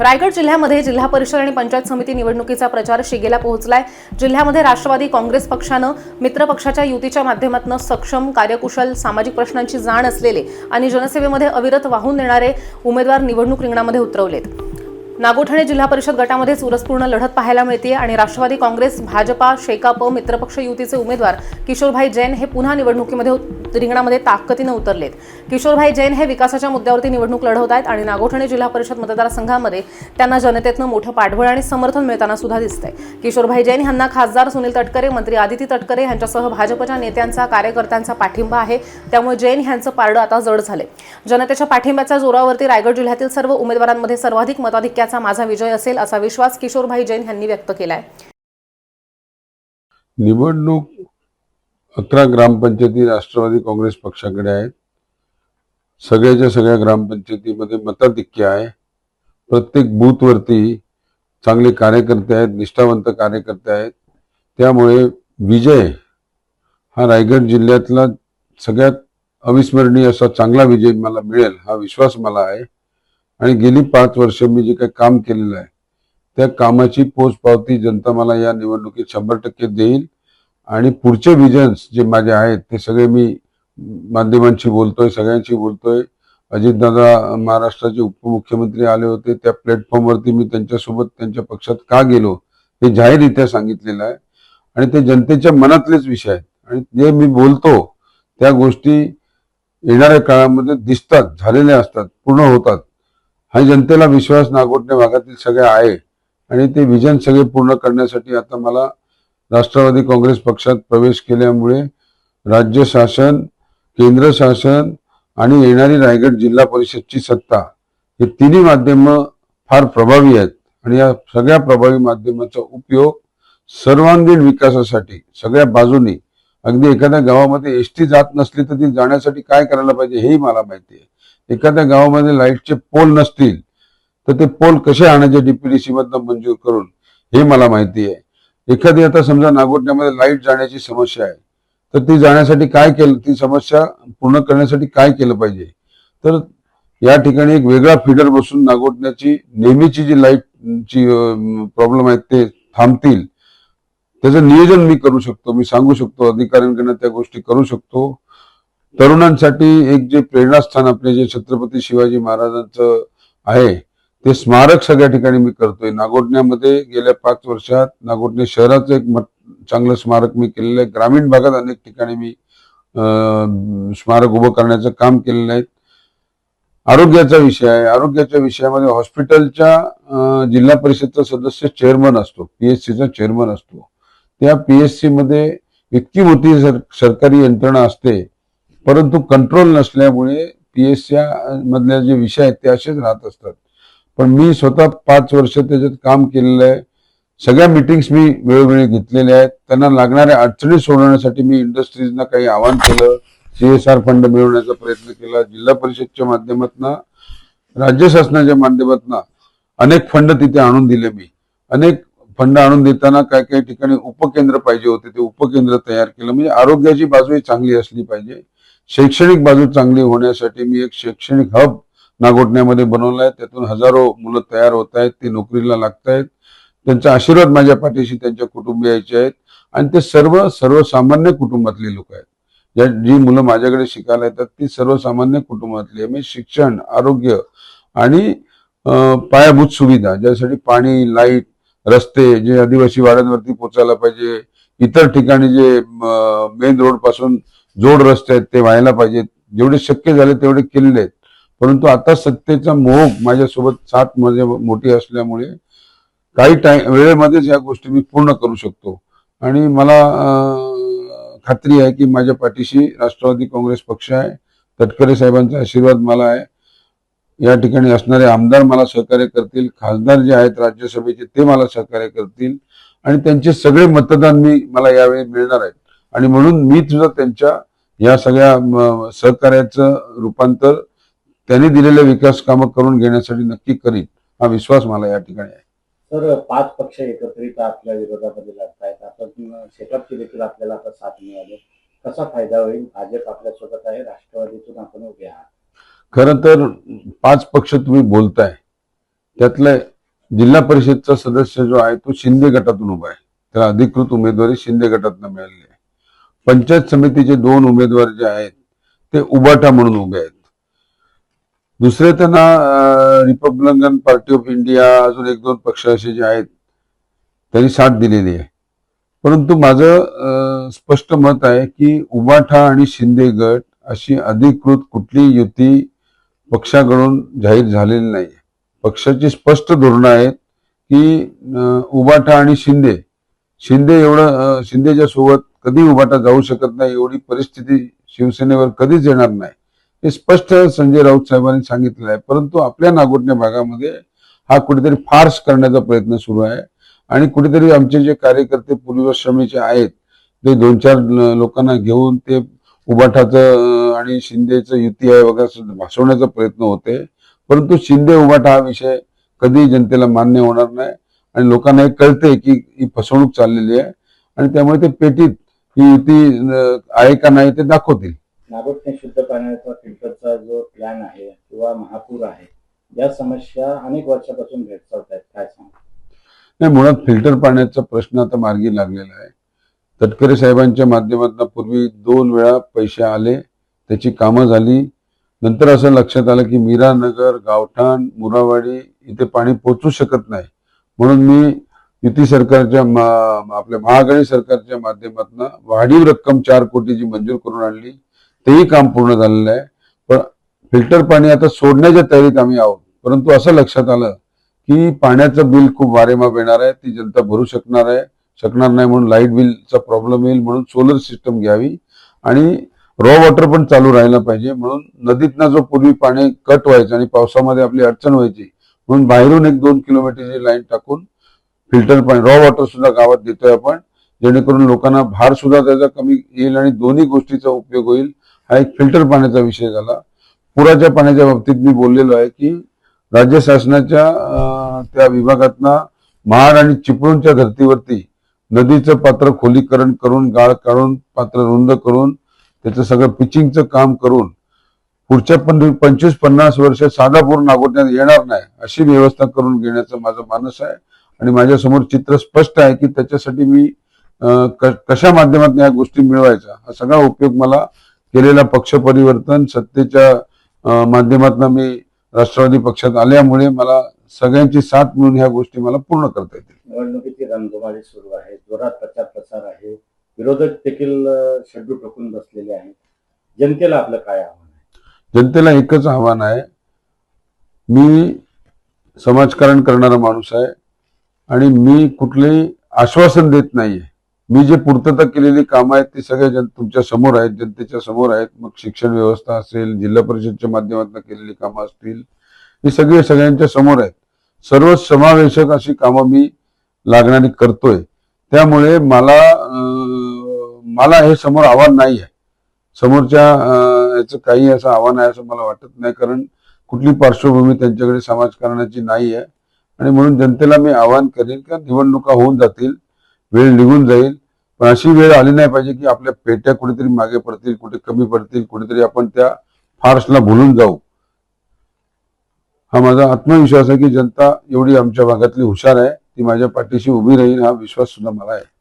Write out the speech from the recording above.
रायगड जिल्ह्यामध्ये जिल्हा परिषद आणि पंचायत समिती निवडणुकीचा प्रचार शिगेला पोहोचलाय. जिल्ह्यामध्ये राष्ट्रवादी काँग्रेस पक्षानं मित्र पक्षाच्या युतीच्या माध्यमातून सक्षम कार्यकुशल सामाजिक प्रश्नांची जाण असलेले आणि जनसेवेमध्ये अविरत वाहून नेणारे उमेदवार निवडणूक रिंगणामध्ये उतरवलेत. नागोठणे जिल्हा परिषद गटामध्ये चुरसपूर्ण लढत पाहायला मिळते आणि राष्ट्रवादी काँग्रेस भाजपा शेकाप मित्रपक्ष युतीचे उमेदवार किशोरभाई जैन हे पुन्हा निवडणुकीमध्ये रिंगणामध्ये ताकदीनं उतरलेत. किशोरभाई जैन हे विकासाच्या मुद्द्यावरती निवडणूक लढवत आहेत आणि नागोठणे जिल्हा परिषद मतदारसंघामध्ये त्यांना जनतेतनं मोठं पाठबळ आणि समर्थन मिळताना सुद्धा दिसतंय. किशोरभाई जैन यांना खासदार सुनील तटकरे मंत्री आदिती तटकरे यांच्यासह भाजपच्या नेत्यांचा कार्यकर्त्यांचा पाठिंबा आहे. त्यामुळे जैन यांचं पारडं आता जड झाले जनतेच्या पाठिंब्याच्या जोरावरती रायगड जिल्ह्यातील सर्व उमेदवारांमध्ये सर्वाधिक मताधिक्याचा माझा विजय असेल असा विश्वास किशोरभाई जैन यांनी व्यक्त केलाय. निवडणूक अकरा ग्रामपंचायती राष्ट्रवादी काँग्रेस पक्षाकडे आहेत. सगळ्याच्या सगळ्या ग्रामपंचायतीमध्ये मताधिक्य आहे. प्रत्येक बूथवरती चांगले कार्यकर्ते आहेत निष्ठावंत कार्यकर्ते आहेत. त्यामुळे विजय हा रायगड जिल्ह्यातला सगळ्यात अविस्मरणीय असा चांगला विजय मला मिळेल हा विश्वास मला आहे. आणि गेली पाच वर्ष मी जे काही काम केलेलं आहे त्या कामाची पोचपावती जनता मला या निवडणुकीत शंभर टक्के देईल. आणि पुढचे विजन्स जे माझे आहेत ते सगळे मी माध्यमांशी बोलतोय सगळ्यांशी बोलतोय. अजितदादा महाराष्ट्राचे उपमुख्यमंत्री आले होते. त्या प्लॅटफॉर्मवरती मी त्यांच्यासोबत त्यांच्या पक्षात का गेलो हे जाहीररित्या सांगितलेलं आहे. आणि ते जनतेच्या मनातलेच विषय आहेत. आणि जे मी बोलतो त्या गोष्टी येणाऱ्या काळामध्ये दिसतात झालेल्या असतात पूर्ण होतात. हा जनतेला विश्वास नागोठणे भागातील सगळ्या आहे. आणि ते विजन सगळे पूर्ण करण्यासाठी आता मला राष्ट्रवादी काँग्रेस पक्षात प्रवेश केल्यामुळे राज्य शासन केंद्र शासन आणि येणारी रायगड जिल्हा परिषदची सत्ता हे तिन्ही माध्यम फार प्रभावी आहेत. आणि या सगळ्या प्रभावी माध्यमाचा उपयोग सर्वांगीण विकासासाठी सगळ्या बाजूनी अगदी एखाद्या गावामध्ये एस टी जात नसली तर ती जाण्यासाठी काय करायला पाहिजे हेही मला माहिती आहे. एखाद्या गावामध्ये लाईटचे पोल नसतील तर ते पोल कसे आणायचे डीपीडीसी मधनं मंजूर करून हे मला माहिती आहे. एखादी आता समजा नागोठण्यामध्ये लाइट जाण्याची समस्या आहे तर ती जाण्यासाठी काय केलं ती समस्या पूर्ण करण्यासाठी काय केलं पाहिजे? तर या ठिकाणी एक वेगळा फिडर बसून नागोठण्याची नेहमीची जी लाईटची प्रॉब्लेम आहेत ते थांबतील. त्याचं नियोजन मी करू शकतो मी सांगू शकतो अधिकाऱ्यांकडनं त्या गोष्टी करू शकतो. तरुणांसाठी एक जे प्रेरणास्थान आपले जे छत्रपती शिवाजी महाराजांचं आहे ते स्मारक सगळ्या ठिकाणी मी करतोय. नागोटण्यामध्ये गेल्या पाच वर्षात नागोठणे शहराचं एक चांगलं स्मारक मी केलेलं आहे. ग्रामीण भागात अनेक ठिकाणी मी स्मारक उभं करण्याचं काम केलेलं आहे. आरोग्याचा विषय आहे. आरोग्याच्या विषयामध्ये हॉस्पिटलच्या जिल्हा परिषदचा सदस्य चेअरमन असतो. पीएचसीचा चेअरमन असतो. त्या पीएचसी मध्ये इतकी मोठी सर- सरकारी यंत्रणा असते परंतु कंट्रोल नसल्यामुळे पीएससी मधल्या जे विषय आहेत ते असेच राहत असतात. पण मी स्वतः पाच वर्ष त्याच्यात काम केलेलं आहे. सगळ्या मिटिंग्स मी वेळोवेळी घेतलेल्या आहेत. त्यांना लागणाऱ्या अडचणी सोडवण्यासाठी मी इंडस्ट्रीजना काही आवाहन केलं. सीएसआर फंड मिळवण्याचा प्रयत्न केला. जिल्हा परिषदच्या माध्यमातून राज्य शासनाच्या माध्यमातून अनेक फंड तिथे आणून दिले मी. अनेक फंड आणून देताना काही काही ठिकाणी उपकेंद्र पाहिजे होते. ते उपकेंद्र तयार केलं. म्हणजे आरोग्याची बाजूही चांगली असली पाहिजे. शैक्षणिक बाजू चांगली होण्यासाठी मी एक शैक्षणिक हब नागोटण्यामध्ये बनवलं आहे. त्यातून हजारो मुलं तयार होत आहेत. ते नोकरीला लागत आहेत. त्यांचा आशीर्वाद माझ्या पाठीशी त्यांच्या कुटुंबियाचे आहेत. आणि ते सर्व सर्वसामान्य कुटुंबातले लोक आहेत. ज्या जी मुलं माझ्याकडे शिकायला येतात ती सर्वसामान्य कुटुंबातली आहे. म्हणजे शिक्षण आरोग्य आणि पायाभूत सुविधा ज्यासाठी पाणी लाइट रस्ते जे आदिवासी वाड्यांवरती पोचायला पाहिजे. इतर ठिकाणी जे मेन रोडपासून जोड रस्ते आहेत ते व्हायला पाहिजेत. जेवढे शक्य झाले तेवढे केलेले आहेत. परंतु आता सत्तेचा मोह माझ्यासोबत साथ माझे मोठी असल्यामुळे काही टाइम वेळेमध्येच या गोष्टी मी पूर्ण करू शकतो. आणि मला खात्री आहे की माझ्या पाठीशी राष्ट्रवादी काँग्रेस पक्ष आहे. तटकरे साहेबांचा आशीर्वाद मला आहे. या ठिकाणी असणारे आमदार मला सहकार्य करतील. खासदार जे आहेत राज्यसभेचे ते मला सहकार्य करतील. आणि त्यांचे सगळे मतदान मी मला यावेळी मिळणार आहेत आणि म्हणून मी सुद्धा त्यांच्या या सगळ्या सहकार्याचं रूपांतर त्यांनी दिलेले विकास कामं करून घेण्यासाठी नक्की करीन हा विश्वास मला या ठिकाणी आहे. तर पाच पक्ष एकत्रित आपल्या विरोधामध्ये लढतायत. आपण शेकापची देखील आपल्याला आता साथ मिळाली. कसा फायदा होईल? भाजप आपल्यासोबत आहे राष्ट्रवादीतून आपण उभे आहात. खरं तर पाच पक्ष तुम्ही बोलताय. त्यातलं जिल्हा परिषदचा सदस्य जो आहे तो शिंदे गटातून उभा आहे. त्याला अधिकृत उमेदवारी शिंदे गटातून मिळालेली आहे. पंचायत समितीचे दोन उमेदवार जे आहेत ते उबाटा म्हणून उभे आहेत. दुसरे त्यांना रिपब्लिकन पार्टी ऑफ इंडिया अजून एक दोन पक्ष असे जे आहेत त्यांनी साथ दिलेली आहे. परंतु माझं स्पष्ट मत आहे की उबाठा आणि शिंदे गट अशी अधिकृत कुठली युती पक्षाकडून जाहीर झालेली नाही. पक्षाची स्पष्ट धोरणं आहेत की उबाठा आणि शिंदे शिंदे एवढं शिंदेच्या सोबत कधी उभाटा जाऊ शकत नाही एवढी परिस्थिती शिवसेनेवर कधीच येणार नाही. हे स्पष्ट संजय राऊत साहेबांनी सांगितलेलं आहे. परंतु आपल्या नागोटण्या भागामध्ये हा कुठेतरी फार्स करण्याचा प्रयत्न सुरू आहे. आणि कुठेतरी आमचे जे कार्यकर्ते पूर्वश्रमीचे आहेत ते दोन चार लोकांना घेऊन ते उबाठाचं आणि शिंदेचं युती आहे वगैरे भासवण्याचा प्रयत्न होते. परंतु शिंदे उबाठा हा विषय कधी जनतेला मान्य होणार नाही. आणि लोकांना हे कळते की ही फसवणूक चाललेली आहे. आणि त्यामुळे ते पेटीत ही युती आहे का नाही ते दाखवतील. नागोठणे शुद्ध पाण्याचा फिल्टरचा जो प्लॅन आहे किंवा महापूर आहे या समस्या अनेक वर्षापासून भेडसावत आहेत काय सांग नाही मुळात फिल्टर पाण्याचा प्रश्न आता मार्गी लागलेला आहे. तटकरे साहेबांच्या माध्यमातून पूर्वी दोन वेळा पैसे आले त्याची कामं झाली. नंतर असं लक्षात आलं की मीरानगर गावठाण मुरावाडी इथे पाणी पोचू शकत नाही. म्हणून मी युती सरकारच्या आपल्या महागणी सरकारच्या माध्यमातून वाढीव रक्कम चार कोटीची मंजूर करून आणली तेही काम पूर्ण झालेलं आहे. पण फिल्टर पाणी आता सोडण्याच्या तयारीत आम्ही आहोत. परंतु असं लक्षात आलं की पाण्याचं बिल खूप वारेमाप येणार आहे. ती जनता भरू शकणार आहे. शकणार नाही म्हणून लाइट बिलचा प्रॉब्लेम येईल म्हणून सोलर सिस्टम घ्यावी. आणि रॉ वॉटर पण चालू राहिला पाहिजे म्हणून नदीतनं जो पूर्वी पाणी कट व्हायचं आणि पावसामध्ये आपली अडचण व्हायची म्हणून बाहेरून एक दोन किलोमीटरची लाईन टाकून फिल्टर पाणी रॉ वॉटर सुद्धा गावात देतोय आपण. जेणेकरून लोकांना भार सुद्धा त्याचा कमी येईल आणि दोन्ही गोष्टीचा उपयोग होईल. हा एक फिल्टर पाण्याचा विषय झाला. पुराच्या पाण्याच्या बाबतीत मी बोललेलो आहे की राज्य शासनाच्या त्या विभागातना महाड आणि चिपळूणच्या धर्तीवरती नदीचं पात्र खोलीकरण करून गाळ काढून पात्र रुंद करून त्याचं सगळं पिचिंगचं काम करून पुढच्या पण पंचवीस पन्नास वर्ष साधा पूर नागोटण्यात येणार नाही अशी व्यवस्था करून घेण्याचं माझं मानस आहे. आणि माझ्यासमोर चित्र स्पष्ट आहे की त्याच्यासाठी मी कशा माध्यमातून या गोष्टी मिळवायचा हा सगळा उपयोग मला केलेला पक्ष परिवर्तन सत्तेच्या माध्यमातून मी राष्ट्रवादी पक्षात आल्यामुळे मला सगळ्यांची साथ मिळून ह्या गोष्टी मला पूर्ण करता येतील. निवडणुकीची रणधुमाळी सुरू आहे जोरात प्रचार प्रसार आहे विरोधक देखील अं, शड्डू ठोकून बसलेले आहेत. जनतेला आपलं काय आव्हान आहे? जनतेला एकच आव्हान आहे मी समाजकारण करणारा माणूस आहे आणि मी कुठलेही आश्वासन देत नाहीये. मी जे पूर्तता केलेली कामं आहेत ती सगळे जन तुमच्यासमोर आहेत जनतेच्या समोर आहेत. मग शिक्षण व्यवस्था असेल जिल्हा परिषदच्या माध्यमातून केलेली कामं असतील ही सगळी सगळ्यांच्या समोर आहेत. सर्व समावेशक अशी कामं मी लागणारी करतोय. त्यामुळे मला मला हे समोर आव्हान नाही आहे. समोरच्या याचं काही असं आव्हान आहे असं मला वाटत नाही कारण कुठली पार्श्वभूमी त्यांच्याकडे समाजकारणाची नाही आहे. आणि म्हणून जनतेला मी आवाहन करेन का निवडणुका होऊन जातील. वेळ निघून जाईल. पण अशी वेळ आली नाही पाहिजे की आपल्या पेट्या कुठेतरी मागे पडतील कुठे कमी पडतील कुठेतरी आपण त्या फार्सला भुलून जाऊ. हा माझा आत्मविश्वास आहे की जनता एवढी आमच्या भागातली हुशार आहे. ती माझ्या पाठीशी उभी राहील हा विश्वास सुद्धा मला आहे.